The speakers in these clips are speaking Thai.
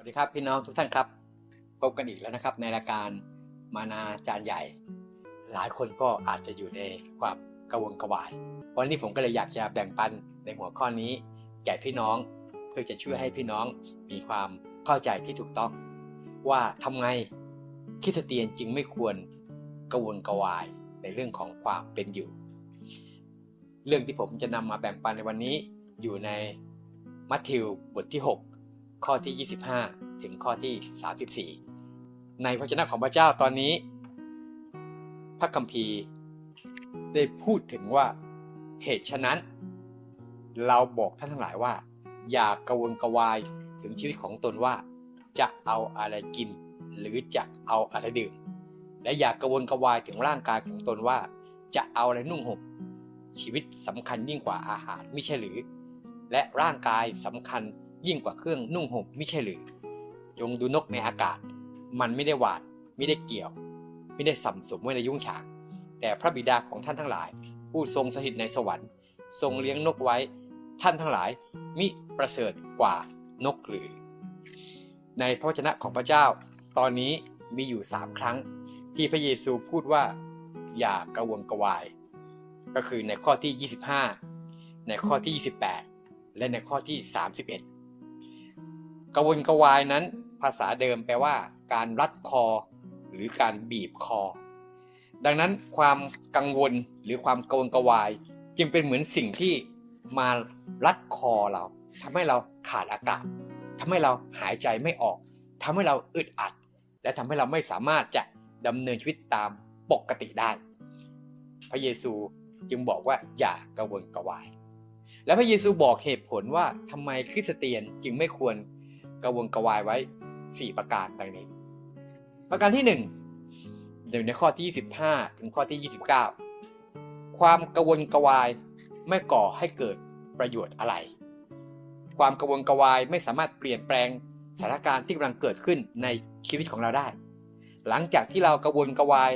วัสดีครับพี่น้องทุกท่านครับพบกันอีกแล้วนะครับ ในรายการมานาจารย์ใหญ่ หลายคนก็อาจจะอยู่ในความกังวลกระวาย วันนี้ผมก็เลยอยากจะแบ่งปันในหัวข้อนี้แก่พี่น้องเพื่อจะช่วยให้พี่น้องมีความเข้าใจที่ถูกต้อง ว่าทำไงคริสเตียนจึงไม่ควรกังวลกระวายในเรื่องของความเป็นอยู่ เรื่องที่ผมจะนำมาแบ่งปันในวันนี้อยู่ในมัทธิวบทที่ 6 ข้อที่ 25 ถึงข้อที่ 34 ในพระเจ้าของพระเจ้าตอนนี้ พระคัมภีร์ได้พูดถึงว่าเหตุฉะนั้น เราบอกท่านทั้งหลายว่า อย่ากกระวนกระวายถึงชีวิตของตนว่า จะเอาอะไรกิน หรือจะเอาอะไรดื่ม และอย่ากกระวนกระวายถึงร่างกายของตนว่า จะเอาอะไรนุ่งห่มชีวิตสำคัญยิ่งกว่าอาหารไม่ใช่หรือ และร่างกายสำคัญยิ่งกว่าเครื่องนุ่งห่มไม่ใช่หรือ จงดูนกในอากาศ มันไม่ได้หวาด ไม่ได้เกี่ยว ไม่ได้สัมสมไว้ในยุ้งฉาง แต่พระบิดาของท่านทั้งหลาย ผู้ทรงสถิตในสวรรค์ ทรงเลี้ยงนกไว้ ท่านทั้งหลาย มิประเสริฐกว่านกหรือ ในพระวจนะของพระเจ้า ตอนนี้มีอยู่สามครั้ง ที่พระเยซูพูดว่า อย่ากระวนกระวาย ก็คือในข้อที่ 25 ในข้อที่ 28 และในข้อที่ 31กระวนกระวายนั้น ภาษาเดิมแปลว่า การรัดคอ หรือการบีบคอ ดังนั้นความกังวลหรือความกระวนกวาย จึงเป็นเหมือนสิ่งที่มารัดคอเราทำให้เราขาดอากาศทำให้เราหายใจไม่ออกทำให้เราอึดอัด และทำให้เราไม่สามารถจะดำเนินชีวิตตามปกติได้ พระเยซูจึงบอกว่าอย่ากระวนกวาย และพระเยซูบอกเหตุผลว่าทำไมคริสเตียนจึงไม่ควรกระวนกวายไว้ 4 ประการดังนี้ ประการที่ 1 เดี๋ยวในข้อที่ 25 ถึงข้อที่ 29 ความกระวนกระวายไม่ก่อให้เกิดประโยชน์อะไร ความกระวนกระวายไม่สามารถเปลี่ยนแปลงสถานการณ์ที่กำลังเกิดขึ้นในชีวิตของเราได้ หลังจากที่เรากระวนกระวาย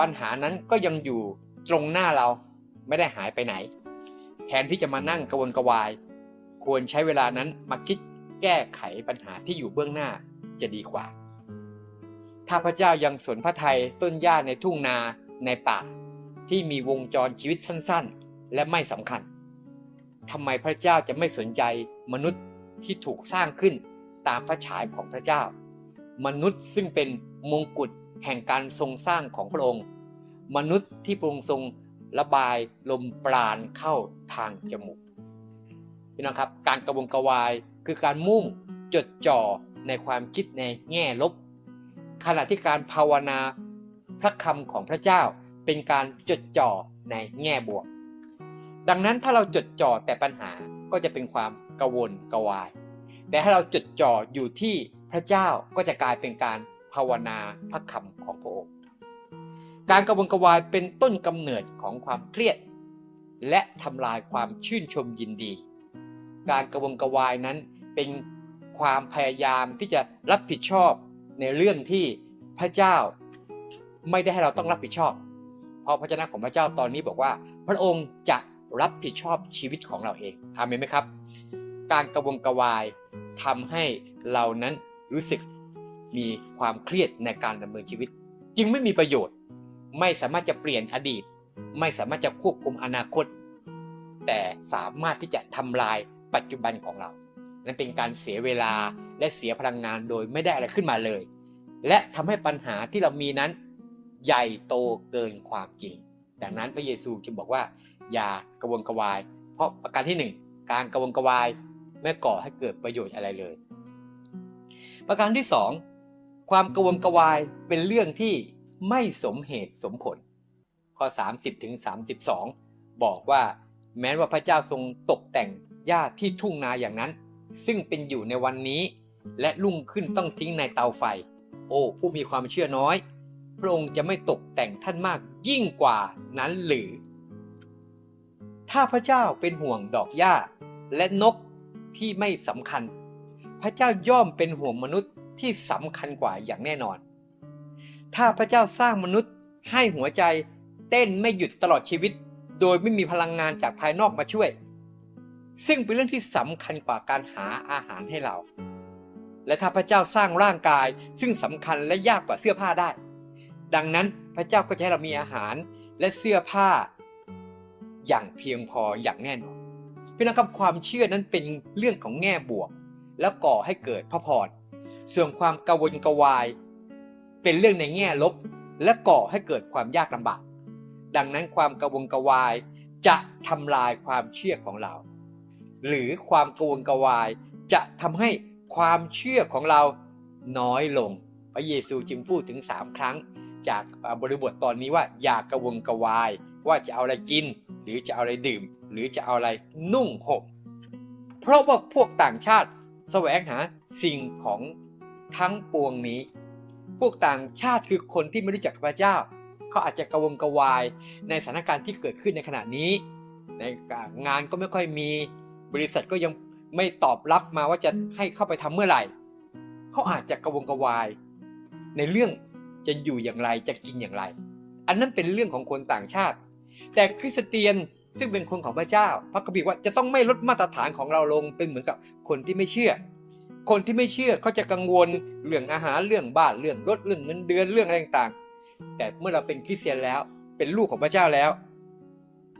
ปัญหานั้นก็ยังอยู่ตรงหน้าเราไม่ได้หายไปไหน แทนที่จะมานั่งกระวนกระวาย ควรใช้เวลานั้นมาคิดแก้ไขปัญหาที่อยู่เบื้องหน้า จะดีกว่า ถ้าพระเจ้ายังสนพระทัยต้นหญ้าในทุ่งนาในป่า ที่มีวงจรชีวิตสั้นๆ และไม่สำคัญทำไมพระเจ้าจะไม่สนใจมนุษย์ที่ถูกสร้างขึ้นตามพระฉายของพระเจ้า มนุษย์ซึ่งเป็นมงกุฎแห่งการทรงสร้างของพระองค์ มนุษย์ที่พระองค์ทรงระบายลมปราณเข้าทางจมูกพี่น้องครับ การกระวนกระวายคือการมุ่งจดจ่อ ในความคิดในแง่ลบ ขณะที่การภาวนาพระคำของพระเจ้าเป็นการจดจ่อในแง่บวก ดังนั้นถ้าเราจดจ่อแต่ปัญหาก็จะเป็นความกระวนกวาย แต่ถ้าเราจดจ่ออยู่ที่พระเจ้าก็จะกลายเป็นการภาวนาพระคำของพระองค์ การกระวนกระวายเป็นต้นกำเนิดของความเครียด และทำลายความชื่นชมยินดี การกระวนกระวายนั้นเป็น ความพยายามที่จะรับผิดชอบในเรื่องที่พระเจ้าไม่ได้ให้เราต้องรับผิดชอบ เพราะพระเจ้าของพระเจ้าตอนนี้บอกว่า พระองค์จะรับผิดชอบชีวิตของเราเองอาเมนไหมครับ การกระวนกระวายทำให้เรานั้นรู้สึกมีความเครียดในการดำเนินชีวิต จึงไม่มีประโยชน์ ไม่สามารถจะเปลี่ยนอดีต ไม่สามารถจะควบคุมอนาคต แต่สามารถที่จะทำลายปัจจุบันของเรา นั่นเป็นการเสียเวลาและเสียพลังงานโดยไม่ได้อะไรขึ้นมาเลย และทำให้ปัญหาที่เรามีนั้น ใหญ่โตเกินความจริง ดังนั้นพระเยซูจึงบอกว่า อย่ากระวนกระวาย เพราะประการที่หนึ่งการกระวนกระวายไม่ก่อให้เกิดประโยชน์อะไรเลย ประการที่สองความกระวนกระวายเป็นเรื่องที่ไม่สมเหตุสมผล ข้อ 30ถึง32 บอกว่าแม้ว่าพระเจ้าทรงตกแต่งหญ้าที่ทุ่งนาอย่างนั้น ซึ่งเป็นอยู่ในวันนี้ และรุ่งขึ้นต้องทิ้งในเตาไฟ โอ้ผู้มีความเชื่อน้อย พระองค์จะไม่ตกแต่งท่านมากยิ่งกว่านั้นหรือ ถ้าพระเจ้าเป็นห่วงดอกหญ้า และนกที่ไม่สำคัญ พระเจ้าย่อมเป็นห่วงมนุษย์ที่สำคัญกว่าอย่างแน่นอน ถ้าพระเจ้าสร้างมนุษย์ให้หัวใจเต้นไม่หยุดตลอดชีวิต โดยไม่มีพลังงานจากภายนอกมาช่วย ซึ่งเป็นเรื่องที่สำคัญกว่าการหาอาหารให้เรา และถ้าพระเจ้าสร้างร่างกายซึ่งสำคัญและยากกว่าเสื้อผ้าได้ ดังนั้นพระเจ้าก็จะให้เรามีอาหารและเสื้อผ้า อย่างเพียงพออย่างแน่นอนพี่น้องครับความเชื่อนั้นเป็นเรื่องของแง่บวก แล้วก่อให้เกิดพระพรส่วนความกังวลกวาย เป็นเรื่องในแง่ลบ และก่อให้เกิดความยากลำบาก ดังนั้นความกังวลกวายจะทำลายความเชื่อของเรา หรือความกังวลกวาย จะทำให้ความเชื่อของเราน้อยลง พระเยซูจึงพูดถึง 3 ครั้ง จากบริบทตอนนี้ว่าอย่ากระวนกระวาย ว่าจะเอาอะไรกิน หรือจะเอาอะไรดื่ม หรือจะเอาอะไรนุ่งห่มเพราะว่าพวกต่างชาติแสวงหาสิ่งของทั้งปวงนี้ พวกต่างชาติคือคนที่ไม่รู้จักพระเจ้า เขาอาจจะกระวนกระวายในสถานการณ์ที่เกิดขึ้นในขณะนี้ ในงานก็ไม่ค่อยมี บริษัทก็ยังไม่ตอบรับมาว่าจะให้เข้าไปทำเมื่อไหร่ เขาอาจจะกระวนกระวาย ในเรื่องจะอยู่อย่างไรจะกินอย่างไร อันนั้นเป็นเรื่องของคนต่างชาติ แต่คริสเตียนซึ่งเป็นคนของพระเจ้า พระคัมภีร์ว่าจะต้องไม่ลดมาตรฐานของเราลงเป็นเหมือนกับคนที่ไม่เชื่อ คนที่ไม่เชื่อเขาจะกังวลเรื่องอาหารเรื่องบ้านเรื่องรถเรื่องเงินเดือนเรื่องอะไรต่างๆ แต่เมื่อเราเป็นคริสเตียนแล้วเป็นลูกของพระเจ้าแล้ว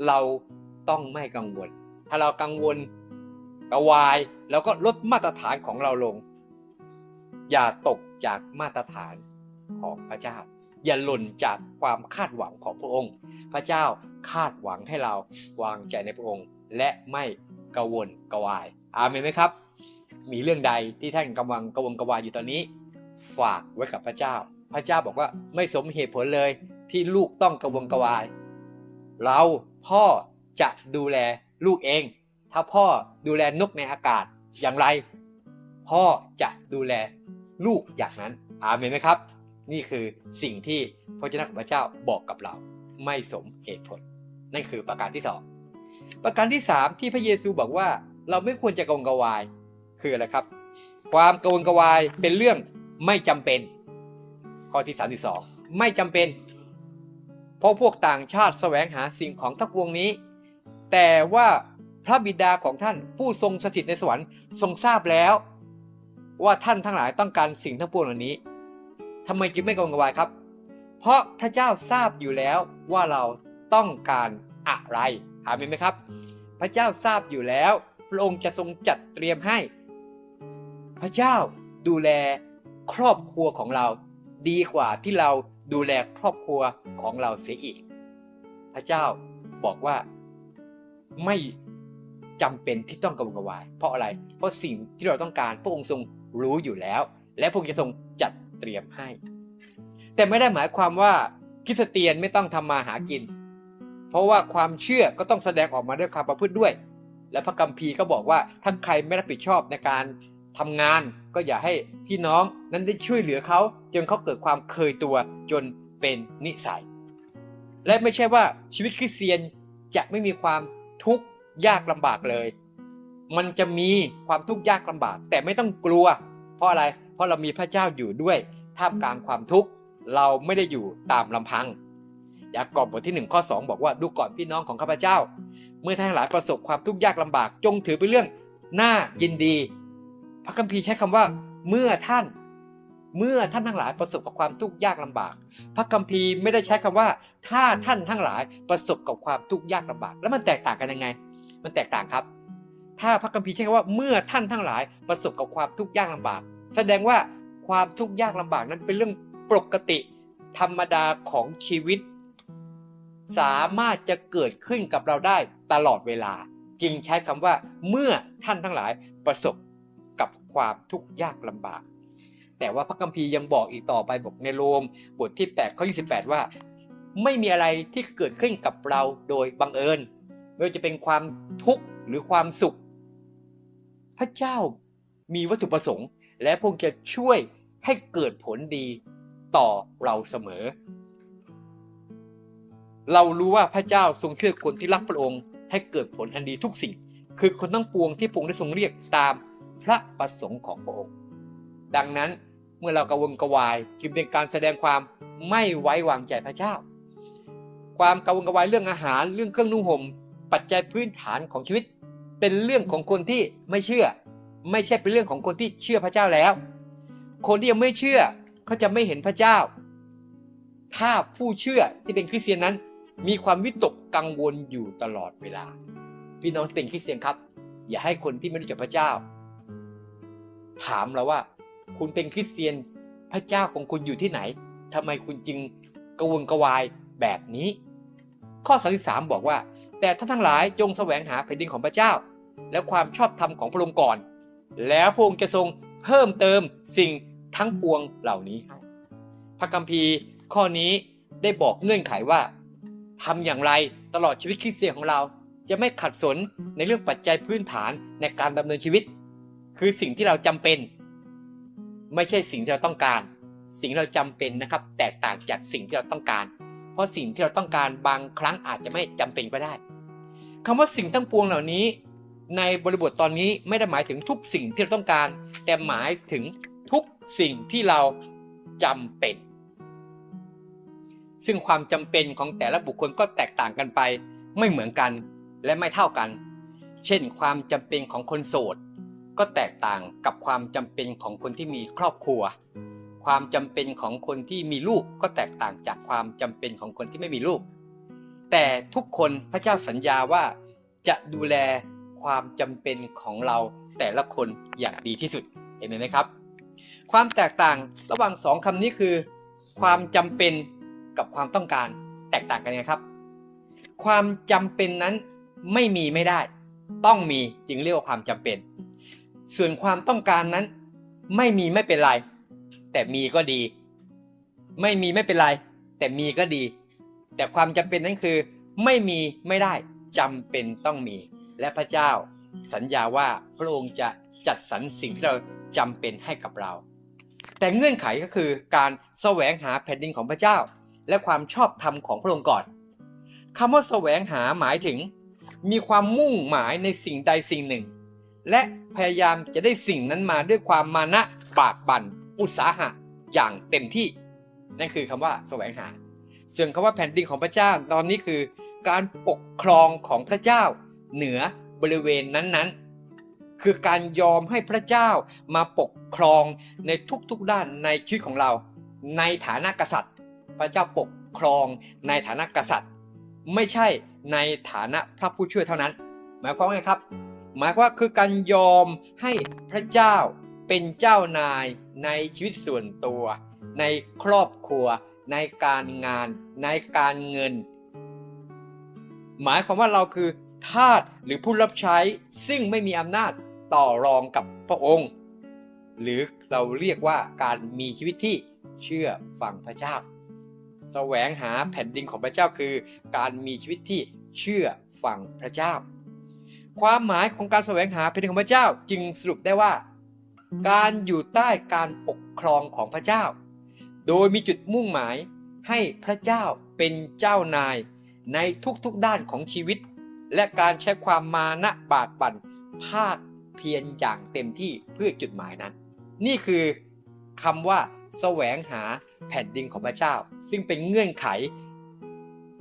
เราต้องไม่กังวล ถ้าเรากังวล กระวายแล้วก็ลดมาตรฐานของเราลง อย่าตกจากมาตรฐานของพระเจ้า อย่าหล่นจากความคาดหวังของพระองค์ พระเจ้าคาดหวังให้เราวางใจในพระองค์ และไม่กังวลกระวาย อาเมนไหมครับ มีเรื่องใดที่ท่านกำลังกังวลกระวายอยู่ตอนนี้ ฝากไว้กับพระเจ้า พระเจ้าบอกว่าไม่สมเหตุผลเลยที่ลูกต้องกังวลกระวาย เราพ่อจะดูแลลูกเอง ถ้าพ่อดูแลนกในอากาศอย่างไร พ่อจะดูแลลูกอย่างนั้นอาเมนไหมครับ นี่คือสิ่งที่พระเจ้าของพระเจ้าบอกกับเราไม่สมเหตุผล นั่นคือประการที่สองประการที่สามที่พระเยซูบอกว่าเราไม่ควรจะกังวลกระวายคืออะไรครับ ความกังวลกระวายเป็นเรื่องไม่จำเป็น ข้อที่32ไม่จำเป็น เพราะพวกต่างชาติแสวงหาสิ่งของทั้งปวงนี้ แต่ว่า พระบิดาของท่านผู้ทรงสถิตในสวรรค์ทรงทราบแล้ว ว่าท่านทั้งหลายต้องการสิ่งทั้งปวงเหล่านี้ทำไมจึงไม่กังวลครับ เพราะพระเจ้าทราบอยู่แล้วว่าเราต้องการอะไรอามนไหมครับ พระเจ้าทราบอยู่แล้ว พระองค์จะทรงจัดเตรียมให้ พระเจ้าดูแลครอบครัวของเรา ดีกว่าที่เราดูแลครอบครัวของเราเสียอีก พระเจ้าบอกว่าไม่ จำเป็นที่ต้องกังวลกระวาย เพราะอะไร เพราะสิ่งที่เราต้องการพระองค์ทรงรู้อยู่แล้ว และพระองค์จะทรงจัดเตรียมให้ แต่ไม่ได้หมายความว่าคริสเตียนไม่ต้องทำมาหากิน เพราะว่าความเชื่อก็ต้องแสดงออกมาด้วยความประพฤติด้วย และพระกัมภีร์ก็บอกว่าถ้าใครไม่รับผิดชอบในการทำงานก็อย่าให้พี่น้องนั้นได้ช่วยเหลือเขาจนเขาเกิดความเคยตัวจนเป็นนิสัย และไม่ใช่ว่าชีวิตคริสเตียนจะไม่มีความทุกข์ ยากลำบากเลย มันจะมีความทุกข์ยากลำบาก แต่ไม่ต้องกลัว เพราะอะไร เพราะเรามีพระเจ้าอยู่ด้วยท่ามกลางความทุกข์เราไม่ได้อยู่ตามลำพัง ยากอบบทที่1ข้อ2 บอกว่าดูก่อนพี่น้องของข้าพเจ้า เมื่อท่านหลายประสบความทุกข์ยากลำบาก จงถือเป็นเรื่องน่ายินดี พระคัมภีร์ใช้คำว่า เมื่อท่าน เมื่อท่านทั้งหลายประสบกับความทุกข์ยากลำบาก พระคัมภีร์ไม่ได้ใช้คำว่า ถ้าท่านทั้งหลายประสบกับความทุกข์ยากลำบาก แล้วมันแตกต่างกันยังไง มันแตกต่างครับ ถ้าพระคัมภีร์ใช้คำว่าเมื่อท่านทั้งหลายประสบกับความทุกข์ยากลำบาก แสดงว่าความทุกข์ยากลำบากนั้นเป็นเรื่องปกติ ธรรมดาของชีวิต สามารถจะเกิดขึ้นกับเราได้ตลอดเวลา จึงใช้คำว่าเมื่อท่านทั้งหลายประสบกับความทุกข์ยากลำบาก แต่ว่าพระคัมภีร์ยังบอกอีกต่อไปบอกในโรมบทที่8ข้อ28 ว่า ไม่มีอะไรที่เกิดขึ้นกับเราโดยบังเอิญ ไม่ว่าจะเป็นความทุกข์หรือความสุข พระเจ้ามีวัตถุประสงค์ และพระองค์จะช่วยให้เกิดผลดีต่อเราเสมอ เรารู้ว่าพระเจ้าทรงช่วยคนที่รักพระองค์ ให้เกิดผลอันดีทุกสิ่ง คือคนทั้งปวงที่พระองค์ได้ทรงเรียกตามพระประสงค์ของพระองค์ ดังนั้นเมื่อเรากระวนกระวายจึงเป็นการแสดงความไม่ไว้วางใจพระเจ้า ความกระวนกระวายเรื่องอาหารเรื่องเครื่องนุ่งห่ม ปัจจัยพื้นฐานของชีวิต เป็นเรื่องของคนที่ไม่เชื่อ ไม่ใช่เป็นเรื่องของคนที่เชื่อพระเจ้าแล้ว คนที่ยังไม่เชื่อเขาจะไม่เห็นพระเจ้า ถ้าผู้เชื่อที่เป็นคริสเตียนนั้น มีความวิตกกังวลอยู่ตลอดเวลา พี่น้องที่เป็นคริสเตียนครับ อย่าให้คนที่ไม่รู้จักพระเจ้า ถามเราว่า คุณเป็นคริสเตียนพระเจ้าของคุณอยู่ที่ไหนทำไมคุณจึงกระวนกระวายแบบนี้ ข้อ33บอกว่า แต่ท่านทั้งหลายจงแสวงหาแผ่นดินของพระเจ้า และความชอบธรรมของพระองค์ก่อน แล้วพระองค์จะทรงเพิ่มเติมสิ่งทั้งปวงเหล่านี้ให้พระคัมภีร์ข้อนี้ได้บอกเงื่อนไขว่าทำอย่างไรตลอดชีวิตคริสเตียนของเรา จะไม่ขัดสนในเรื่องปัจจัยพื้นฐานในการดำเนินชีวิต คือสิ่งที่เราจำเป็น ไม่ใช่สิ่งที่เราต้องการ สิ่งเราจำเป็นนะครับ แตกต่างจากสิ่งที่เราต้องการ เพราะสิ่งที่เราต้องการบางครั้งอาจจะไม่จำเป็นก็ได้คำว่าสิ่งทั้งปวงเหล่านี้ ในบริบทตอนนี้ไม่ได้หมายถึงทุกสิ่งที่เราต้องการ แต่หมายถึงทุกสิ่งที่เราจำเป็น ซึ่งความจำเป็นของแต่ละบุคคลก็แตกต่างกันไป ไม่เหมือนกันและไม่เท่ากัน เช่น ความจำเป็นของคนโสดก็แตกต่างกับความจำเป็นของคนที่มีครอบครัว ความจำเป็นของคนที่มีลูกก็แตกต่างจากความจำเป็นของคนที่ไม่มีลูก แต่ทุกคนพระเจ้าสัญญาว่าจะดูแลความจำเป็นของเราแต่ละคนอย่างดีที่สุดเห็นไหมครับ ความแตกต่างระหว่างสองคำนี้คือ ความจำเป็นกับความต้องการแตกต่างกันไงครับ ความจำเป็นนั้นไม่มีไม่ได้ ต้องมีจึงเรียกว่าความจำเป็น ส่วนความต้องการนั้นไม่มีไม่เป็นไร แต่มีก็ดี ไม่มีไม่เป็นไร แต่มีก็ดี แต่ความจำเป็นนั้นคือ ไม่มีไม่ได้จำเป็นต้องมี และพระเจ้าสัญญาว่าพระองค์จะจัดสรรสิ่งที่เราจำเป็นให้กับเรา แต่เงื่อนไขก็คือการแสวงหาแผ่นดินของพระเจ้า และความชอบธรรมของพระองค์ก่อนคำว่าแสวงหาหมายถึง มีความมุ่งหมายในสิ่งใดสิ่งหนึ่ง และพยายามจะได้สิ่งนั้นมาด้วยความมานะบากบัน่น อุตสาหะอย่างเต็มที่ นั่นคือคำว่าแสวงหา ส่วนคำว่าแผ่นดินของพระเจ้าตอนนี้คือ การปกครองของพระเจ้า เหนือบริเวณนั้นๆ คือการยอมให้พระเจ้ามาปกครองในทุกๆด้านในชีวิตของเรา ในฐานะกษัตริย์ พระเจ้าปกครองในฐานะกษัตริย์ ไม่ใช่ในฐานะพระผู้ช่วยเท่านั้น หมายความว่าไงครับ หมายความว่าคือการยอมให้พระเจ้า เป็นเจ้านายในชีวิตส่วนตัว ในครอบครัว ในการงาน ในการเงิน หมายความว่าเราคือทาสหรือผู้รับใช้ซึ่งไม่มีอำนาจต่อรองกับพระองค์ หรือเราเรียกว่าการมีชีวิตที่เชื่อฟังพระเจ้าแสวงหาแผ่นดินของพระเจ้าคือ การมีชีวิตที่เชื่อฟังพระเจ้า ความหมายของการแสวงหาแผ่นดินของพระเจ้าจึงสรุปได้ว่า การอยู่ใต้การปกครองของพระเจ้า โดยมีจุดมุ่งหมายให้พระเจ้าเป็นเจ้านายในทุกๆด้านของชีวิต และการใช้ความมานะบากบั่นภาคเพียรอย่างเต็มที่เพื่อจุดหมายนั้น นี่คือคำว่าแสวงหาแผ่นดินของพระเจ้า ซึ่งเป็นเงื่อนไข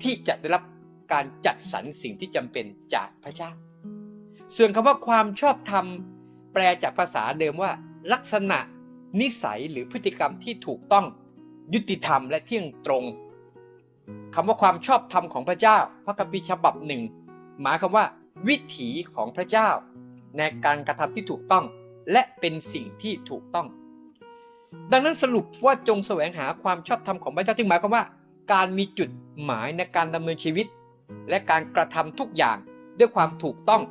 ที่จะได้รับการจัดสรรสิ่งที่จำเป็นจากพระเจ้า ส่วนคำว่าความชอบธรรม แปลจากภาษาเดิมว่า ลักษณะนิสัยหรือพฤติกรรมที่ถูกต้องยุติธรรมและเที่ยงตรงคำว่าความชอบธรรมของพระเจ้า พระคัมภีร์ฉบับหนึ่ง หมายคำว่า วิถีของพระเจ้า ในการกระทำที่ถูกต้อง และเป็นสิ่งที่ถูกต้อง ดังนั้นสรุปว่าจงแสวงหาความชอบธรรมของพระเจ้าจึงหมายความว่า การมีจุดหมายในการดำเนินชีวิต และการกระทำทุกอย่างด้วยความถูกต้อง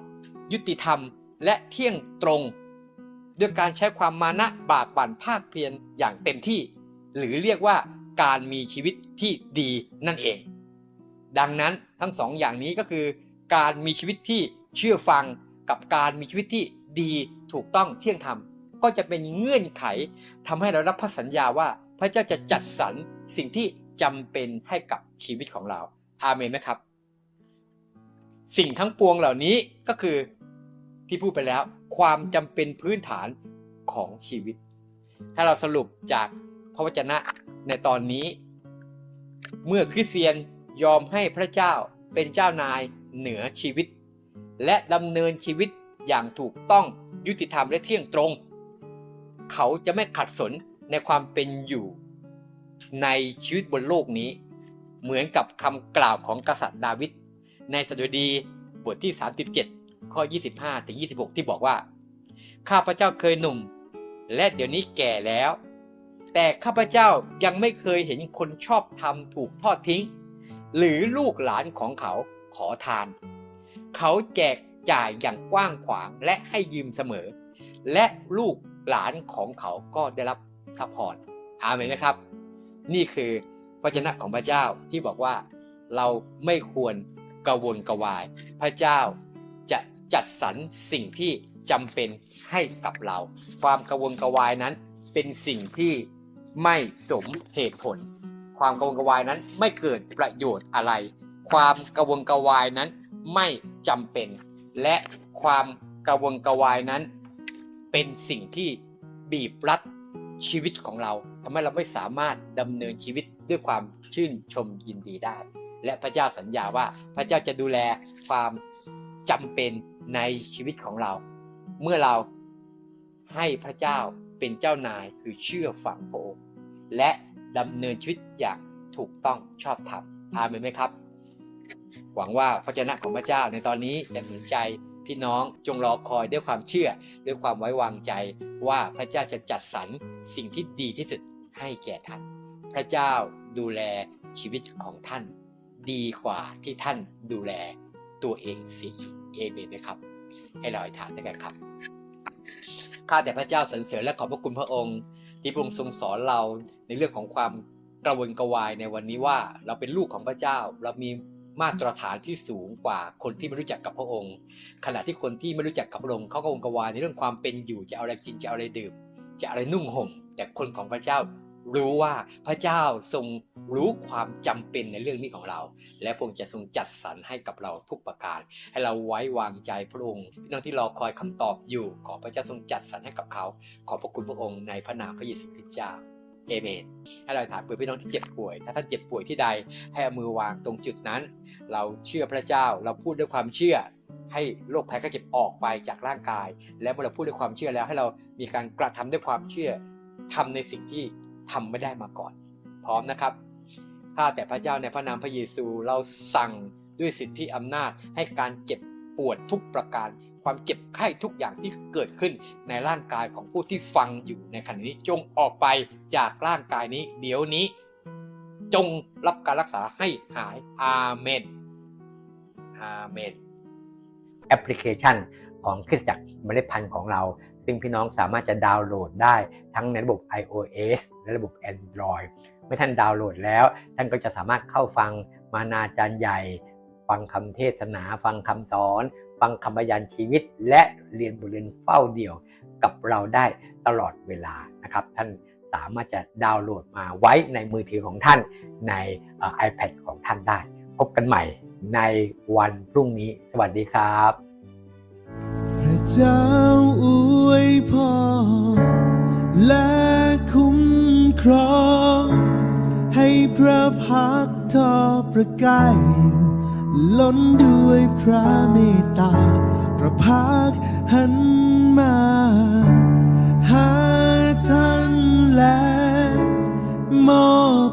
ยุติธรรม และเที่ยงตรงด้วยการใช้ความมานะบากบั่นภาคเพียรอย่างเต็มที่ หรือเรียกว่าการมีชีวิตที่ดีนั่นเอง ดังนั้นทั้งสองอย่างนี้ก็คือ การมีชีวิตที่เชื่อฟังกับการมีชีวิตที่ดีถูกต้องเที่ยงธรรม ก็จะเป็นเงื่อนไขทำให้เรารับพระสัญญาว่าพระเจ้าจะจัดสรรสิ่งที่จำเป็นให้กับชีวิตของเรา อาเมนไหมครับ สิ่งทั้งปวงเหล่านี้ก็คือ ที่พูดไปแล้ว ความจำเป็นพื้นฐานของชีวิต ถ้าเราสรุปจากพระวจนะในตอนนี้ เมื่อคริสเตียนยอมให้พระเจ้าเป็นเจ้านายเหนือชีวิต และดำเนินชีวิตอย่างถูกต้องยุติธรรมและเที่ยงตรง เขาจะไม่ขัดสนในความเป็นอยู่ในชีวิตบนโลกนี้ เหมือนกับคำกล่าวของกษัตริย์ดาวิดในสดุดีบทที่ 37 ข้อ 25ถึง26 ที่บอกว่า ข้าพเจ้าเคยหนุ่ม และเดี๋ยวนี้แก่แล้ว แต่ข้าพเจ้ายังไม่เคยเห็นคนชอบธรรมถูกทอดทิ้ง หรือลูกหลานของเขาขอทาน เขาแจกจ่ายอย่างกว้างขวางและให้ยืมเสมอ และลูกหลานของเขาก็ได้รับพระพรอาเมนไหมครับ นี่คือพระเจ้าของพระเจ้าที่บอกว่าเราไม่ควรกระวนกระวาย พระเจ้า จัดสรรสิ่งที่จำเป็นให้กับเรา ความกระวนกระวายนั้นเป็นสิ่งที่ไม่สมเหตุผล ความกระวนกระวายนั้นไม่เกิดประโยชน์อะไร ความกระวนกระวายนั้นไม่จำเป็น และความกระวนกระวายนั้น เป็นสิ่งที่บีบรัดชีวิตของเราทำให้เราไม่สามารถดำเนินชีวิตด้วยความชื่นชมยินดีได้ และพระเจ้าสัญญาว่าพระเจ้าจะดูแลความจำเป็น ในชีวิตของเรา เมื่อเราให้พระเจ้าเป็นเจ้านายคือเชื่อฟังพระองค์และดำเนินชีวิตอย่างถูกต้องชอบธรรมอาเมนไหมครับ หวังว่าพระเจ้าของพระเจ้าในตอนนี้จะหนุนใจพี่น้องจงรอคอยด้วยความเชื่อด้วยความไว้วางใจว่าพระเจ้าจะจัดสรรสิ่งที่ดีที่สุดให้แก่ท่าน พระเจ้าดูแลชีวิตของท่าน ดีกว่าที่ท่านดูแล ตัวเองสิเอเมนไหมครับ ให้เราอธิษฐานด้วยกันครับข้าแต่พระเจ้าสรรเสริญและขอบพระคุณพระองค์ ที่พระองค์ทรงสอนเราในเรื่องของความกระวนกระวายในวันนี้ว่าเราเป็นลูกของพระเจ้า เรามีมาตรฐานที่สูงกว่าคนที่ไม่รู้จักกับพระองค์ ขณะที่คนที่ไม่รู้จักกับพระองค์เขาก็วนกระวายในเรื่องความเป็นอยู่จะเอาอะไรกินจะเอาอะไรดื่ม จะอะไรนุ่งห่ม แต่คนของพระเจ้า รู้ว่าพระเจ้าทรงรู้ความจำเป็นในเรื่องนี้ของเรา และพระองค์จะทรงจัดสรรให้กับเราทุกประการ ให้เราไว้วางใจพระองค์พี่น้องที่รอคอยคำตอบอยู่ขอพระเจ้าทรงจัดสรรให้กับเขา ขอบพระคุณพระองค์ในพระนามพระเยซูคริสต์เจ้าเอเมนให้เราถามเผื่อพี่น้องที่เจ็บป่วย ถ้าท่านเจ็บป่วยที่ใด ให้เอามือวางตรงจุดนั้น เราเชื่อพระเจ้า เราพูดด้วยความเชื่อ ให้โรคภัยไข้เจ็บออกไปจากร่างกาย และเมื่อเราพูดด้วยความเชื่อแล้วให้เรามีการกระทำด้วยความเชื่อทำในสิ่งที่ ทำไม่ได้มาก่อน พร้อมนะครับข้าแต่พระเจ้าในพระนามพระเยซูเราสั่งด้วยสิทธิอำนาจให้การเจ็บปวดทุกประการ ความเจ็บไข้ทุกอย่างที่เกิดขึ้นในร่างกายของผู้ที่ฟังอยู่ในขณะนี้จงออกไปจากร่างกายนี้ เดี๋ยวนี้ จงรับการรักษาให้หายอาเมนอาเมนแอปพลิเคชันของคริสตจักรเมล็ดพันธุ์ของเรา ซึ่งพี่น้องสามารถจะดาวน์โหลดได้ทั้งในระบบ iOS และระบบ Android เมื่อท่านดาวน์โหลดแล้ว ท่านก็จะสามารถเข้าฟังมานาจารย์ใหญ่ ฟังคำเทศนา ฟังคำสอน ฟังคำบรรยายชีวิต และเรียนบทเรียนเฝ้าเดี่ยวกับเราได้ตลอดเวลานะครับท่านสามารถจะดาวน์โหลดมาไว้ในมือถือของท่านใน iPad ของท่านได้ พบกันใหม่ในวันพรุ่งนี้ สวัสดีครับ เจ้าอวยพรและคุ้มครอง ให้พระพักทอประกายล้นด้วยพระเมตตา พระพักหันมา หาท่านและมอบ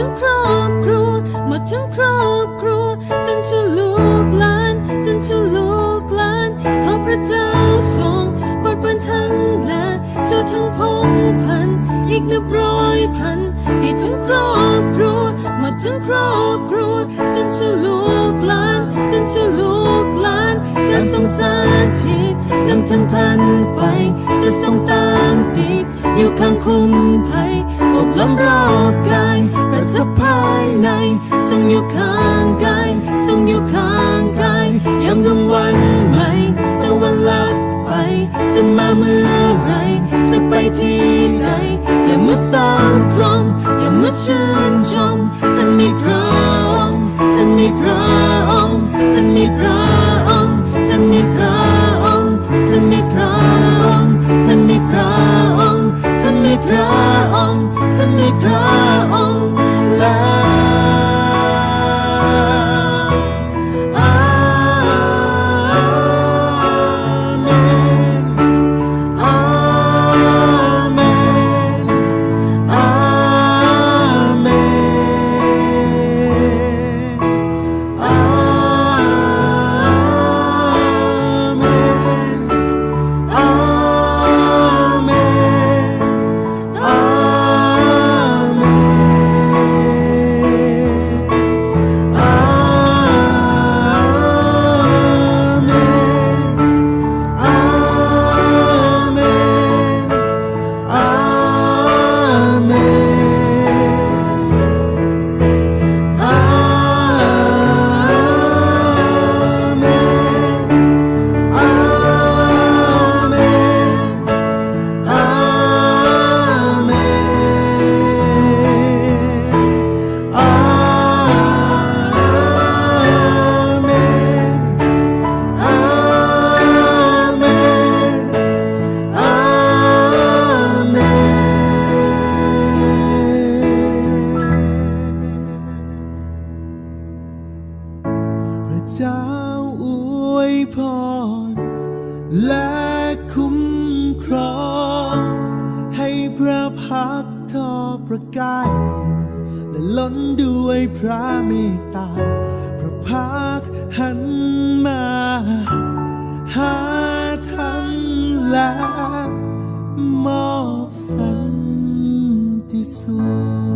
ทั้งครอบครัวหมดทั้งครอบ เจ้าอวยพร และคุ้มครอง ให้พระพักทอประกาย และล้นด้วยพระเมตตา พระพักหันมา หาท่านและมอบสันติสุข